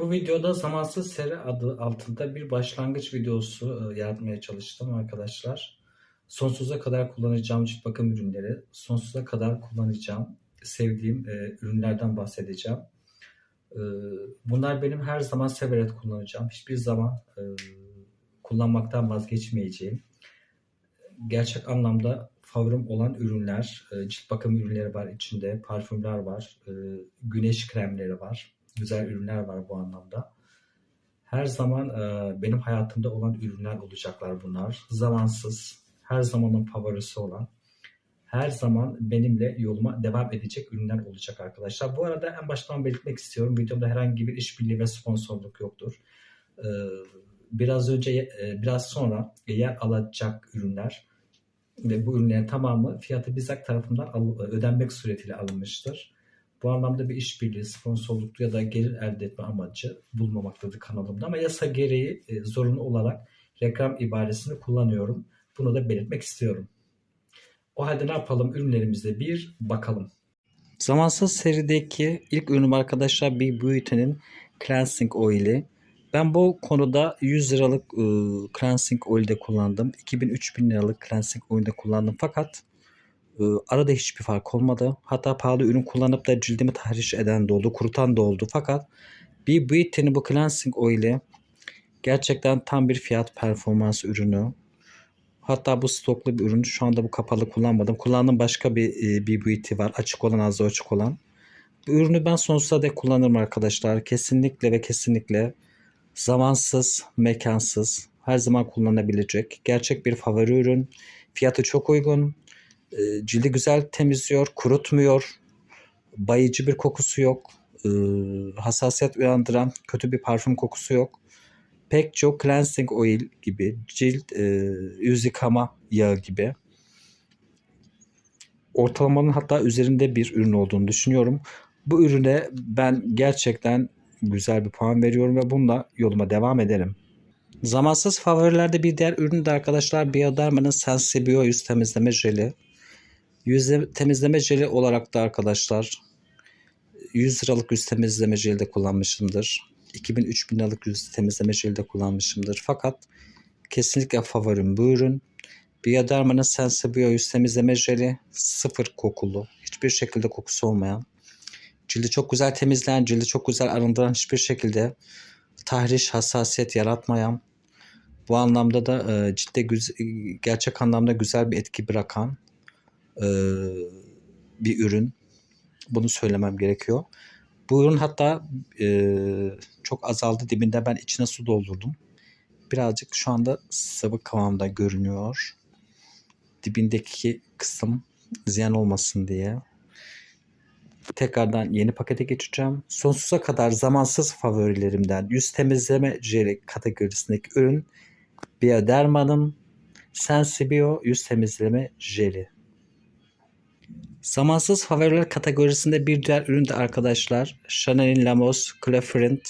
Bu videoda zamansız seri adı altında bir başlangıç videosu e, yaratmaya çalıştım arkadaşlar. Sonsuza kadar kullanacağım cilt bakım ürünleri, sonsuza kadar kullanacağım sevdiğim e, ürünlerden bahsedeceğim. E, bunlar benim her zaman severek kullanacağım. Hiçbir zaman e, kullanmaktan vazgeçmeyeceğim. Gerçek anlamda favorim olan ürünler, e, cilt bakım ürünleri var içinde, parfümler var, e, güneş kremleri var güzel ürünler var bu anlamda. Her zaman e, benim hayatımda olan ürünler olacaklar bunlar. Zamansız, her zamanın favorisi olan, her zaman benimle yoluma devam edecek ürünler olacak arkadaşlar. Bu arada en baştan belirtmek istiyorum. Videomda herhangi bir işbirliği ve sponsorluk yoktur. E, biraz önce, e, biraz sonra yer alacak ürünler ve bu ürünlerin tamamı fiyatı bizzat tarafından ödenmek suretiyle alınmıştır. Bu anlamda bir işbirliği, sponsorluk ya da gelir elde etme amacı bulmamaktadır kanalımda. Ama yasa gereği e, zorunlu olarak reklam ibaresini kullanıyorum. Bunu da belirtmek istiyorum. O halde ne yapalım? Ürünlerimize bir bakalım. Zamansız serideki ilk ürünüm arkadaşlar bir Beauty'nin Cleansing Oil'i. Ben bu konuda 100 liralık e, cleansing oil'de kullandım. 2000-3000 liralık cleansing oil'de kullandım. Fakat arada hiçbir fark olmadı. Hatta pahalı ürün kullanıp da cildimi tahriş eden de oldu, kurutan da oldu. Fakat bir Beauty'nin bu cleansing oil'i gerçekten tam bir fiyat performans ürünü. Hatta bu stoklu bir ürün. Şu anda bu kapalı kullanmadım. Kullandığım başka bir, e, Beauty var. Açık olan, az açık olan. Bu ürünü ben sonsuza dek kullanırım arkadaşlar. Kesinlikle ve kesinlikle zamansız, mekansız, her zaman kullanabilecek. Gerçek bir favori ürün. Fiyatı çok uygun. E, cildi güzel temizliyor, kurutmuyor. Bayıcı bir kokusu yok. E, hassasiyet uyandıran kötü bir parfüm kokusu yok. Pek çok cleansing oil gibi, cilt e, yüz yıkama yağı gibi. Ortalamanın hatta üzerinde bir ürün olduğunu düşünüyorum. Bu ürüne ben gerçekten güzel bir puan veriyorum ve bununla yoluma devam ederim. Zamansız favorilerde bir diğer ürün de arkadaşlar Bioderma'nın Sensibio yüz temizleme jeli. Yüz temizleme jeli olarak da arkadaşlar 100 liralık yüz temizleme jeli de kullanmışımdır. 2000-3000 liralık yüz temizleme jeli de kullanmışımdır. Fakat kesinlikle favorim bu ürün. Bioderma'nın Sensibio yüz temizleme jeli sıfır kokulu. Hiçbir şekilde kokusu olmayan. Cildi çok güzel temizleyen, cildi çok güzel arındıran hiçbir şekilde tahriş, hassasiyet yaratmayan. Bu anlamda da e, ciddi gerçek anlamda güzel bir etki bırakan e, bir ürün. Bunu söylemem gerekiyor. Bu ürün hatta e, çok azaldı. Dibinde ben içine su doldurdum. Birazcık şu anda sıvı kıvamda görünüyor. Dibindeki kısım ziyan olmasın diye. Tekrardan yeni pakete geçeceğim. Sonsuza kadar zamansız favorilerimden yüz temizleme jeli kategorisindeki ürün Bioderma'nın Sensibio yüz temizleme jeli. Zamansız favoriler kategorisinde bir diğer ürün de arkadaşlar Chanel'in Lamos Clearfront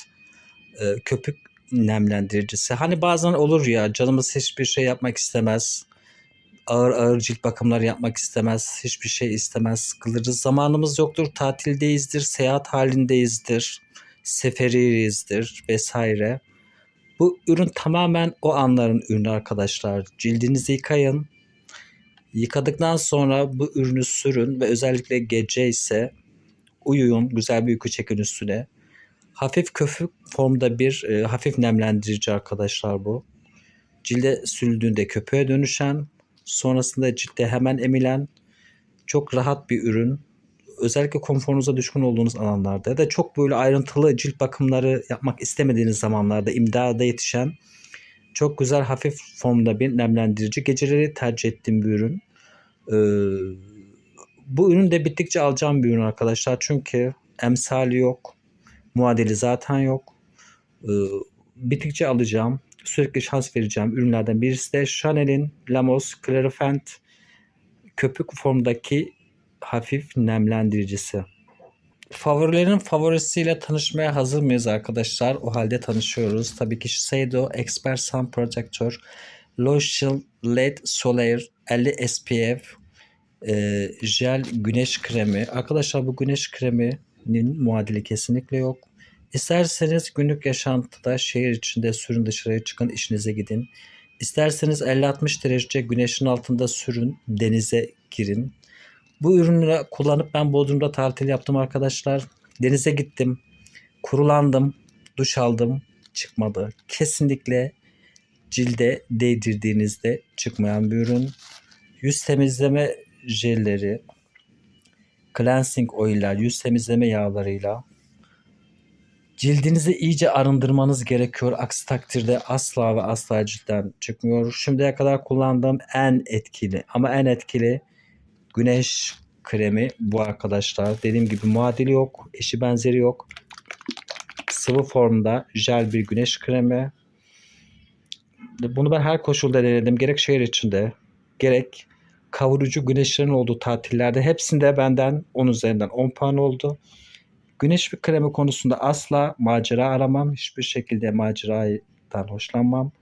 e, köpük nemlendiricisi. Hani bazen olur ya canımız hiçbir şey yapmak istemez. Ağır ağır cilt bakımları yapmak istemez. Hiçbir şey istemez. Sıkılırız. Zamanımız yoktur. Tatildeyizdir. Seyahat halindeyizdir. Seferiyizdir vesaire. Bu ürün tamamen o anların ürünü arkadaşlar. Cildinizi yıkayın Yıkadıktan sonra bu ürünü sürün ve özellikle gece ise uyuyun, güzel bir uyku çekin üstüne. Hafif köpük formda bir e, hafif nemlendirici arkadaşlar bu. Cilde sürüldüğünde köpüğe dönüşen, sonrasında ciltte hemen emilen çok rahat bir ürün. Özellikle konforunuza düşkün olduğunuz alanlarda ya da çok böyle ayrıntılı cilt bakımları yapmak istemediğiniz zamanlarda imdada yetişen çok güzel hafif formda bir nemlendirici. Geceleri tercih ettiğim bir ürün. Ee, bu ürün de bittikçe alacağım bir ürün arkadaşlar. Çünkü emsali yok. Muadili zaten yok. Ee, bittikçe alacağım. Sürekli şans vereceğim ürünlerden birisi de Chanel'in Lamos Clarifent köpük formdaki hafif nemlendiricisi. Favorilerin favorisiyle tanışmaya hazır mıyız arkadaşlar? O halde tanışıyoruz. Tabii ki Shiseido Expert Sun Protector Lotion LED Solar 50 SPF e, jel güneş kremi. Arkadaşlar bu güneş kreminin muadili kesinlikle yok. İsterseniz günlük yaşantıda şehir içinde sürün dışarıya çıkın işinize gidin. İsterseniz 50-60 derece güneşin altında sürün denize girin. Bu ürünleri kullanıp ben Bodrum'da tatil yaptım arkadaşlar. Denize gittim. Kurulandım. Duş aldım. Çıkmadı. Kesinlikle cilde değdirdiğinizde çıkmayan bir ürün. Yüz temizleme jelleri, cleansing oiller, yüz temizleme yağlarıyla cildinizi iyice arındırmanız gerekiyor. Aksi takdirde asla ve asla cilden çıkmıyor. Şimdiye kadar kullandığım en etkili ama en etkili güneş kremi bu arkadaşlar. Dediğim gibi muadili yok, eşi benzeri yok. Sıvı formda jel bir güneş kremi. Bunu ben her koşulda denedim. Gerek şehir içinde, gerek kavurucu güneşlerin olduğu tatillerde hepsinde benden 10 üzerinden 10 puan oldu. Güneş bir kremi konusunda asla macera aramam. Hiçbir şekilde maceradan hoşlanmam.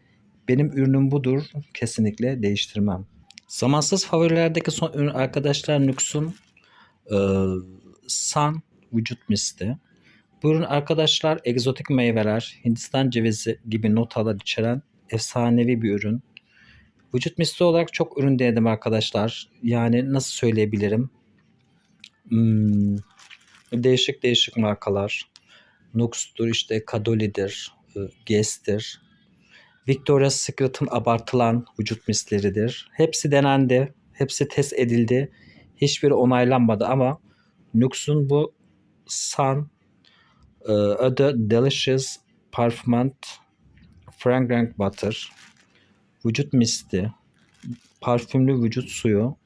Benim ürünüm budur. Kesinlikle değiştirmem. Zamansız favorilerdeki son ürün arkadaşlar Nux'un e, Sun Vücut Misti. Bu ürün arkadaşlar egzotik meyveler, Hindistan cevizi gibi notalar içeren efsanevi bir ürün. Vücut misti olarak çok ürün denedim arkadaşlar. Yani nasıl söyleyebilirim? Hmm, değişik değişik markalar. Nux'tur, işte Cadoli'dir, e, Guess'tir. Victoria's Secret'ın abartılan vücut misleridir. Hepsi denendi. Hepsi test edildi. Hiçbiri onaylanmadı ama Nux'un bu Sun e, Delicious Parfumant Fragrant Butter vücut misti, parfümlü vücut suyu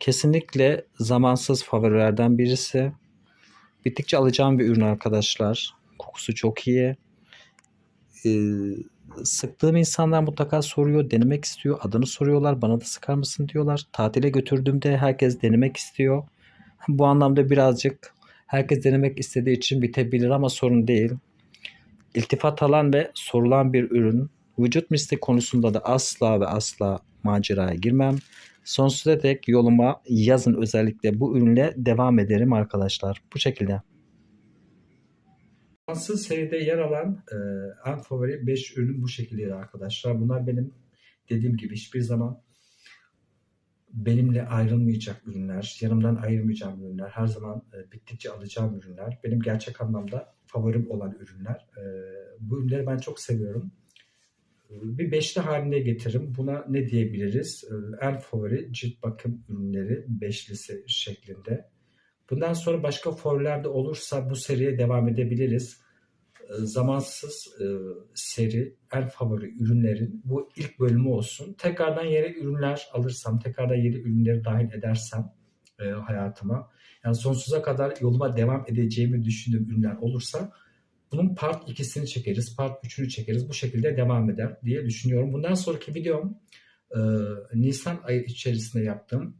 kesinlikle zamansız favorilerden birisi. Bittikçe alacağım bir ürün arkadaşlar. Kokusu çok iyi. Ee, sıktığım insanlar mutlaka soruyor, denemek istiyor. Adını soruyorlar, bana da sıkar mısın diyorlar. Tatile götürdüğümde herkes denemek istiyor. Bu anlamda birazcık herkes denemek istediği için bitebilir ama sorun değil. İltifat alan ve sorulan bir ürün. Vücut misli konusunda da asla ve asla maceraya girmem. Sonsuza dek yoluma yazın özellikle bu ürünle devam ederim arkadaşlar. Bu şekilde. Fransız seride yer alan e, en favori 5 ürün bu şekildeydi arkadaşlar. Bunlar benim dediğim gibi hiçbir zaman benimle ayrılmayacak ürünler, yanımdan ayırmayacağım ürünler, her zaman e, bittikçe alacağım ürünler. Benim gerçek anlamda favorim olan ürünler. E, bu ürünleri ben çok seviyorum bir beşli haline getiririm. Buna ne diyebiliriz? Ee, en favori cilt bakım ürünleri beşlisi şeklinde. Bundan sonra başka favoriler de olursa bu seriye devam edebiliriz. Ee, zamansız e, seri en favori ürünlerin bu ilk bölümü olsun. Tekrardan yeni ürünler alırsam, tekrardan yeni ürünleri dahil edersem e, hayatıma, yani sonsuza kadar yoluma devam edeceğimi düşündüğüm ürünler olursa bunun part 2'sini çekeriz, part 3'ünü çekeriz. Bu şekilde devam eder diye düşünüyorum. Bundan sonraki videom e, Nisan ayı içerisinde yaptığım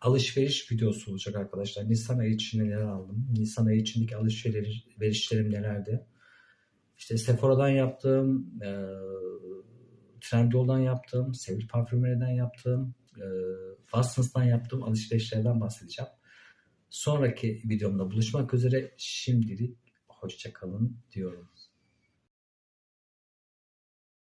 alışveriş videosu olacak arkadaşlar. Nisan ayı içinde neler aldım? Nisan ayı içindeki alışverişlerim nelerdi? İşte Sephora'dan yaptığım, e, Trendyol'dan yaptığım, Sevil Parfümeri'den yaptığım, e, Watsons'tan yaptığım alışverişlerden bahsedeceğim. Sonraki videomda buluşmak üzere. Şimdilik hoşçakalın diyorum.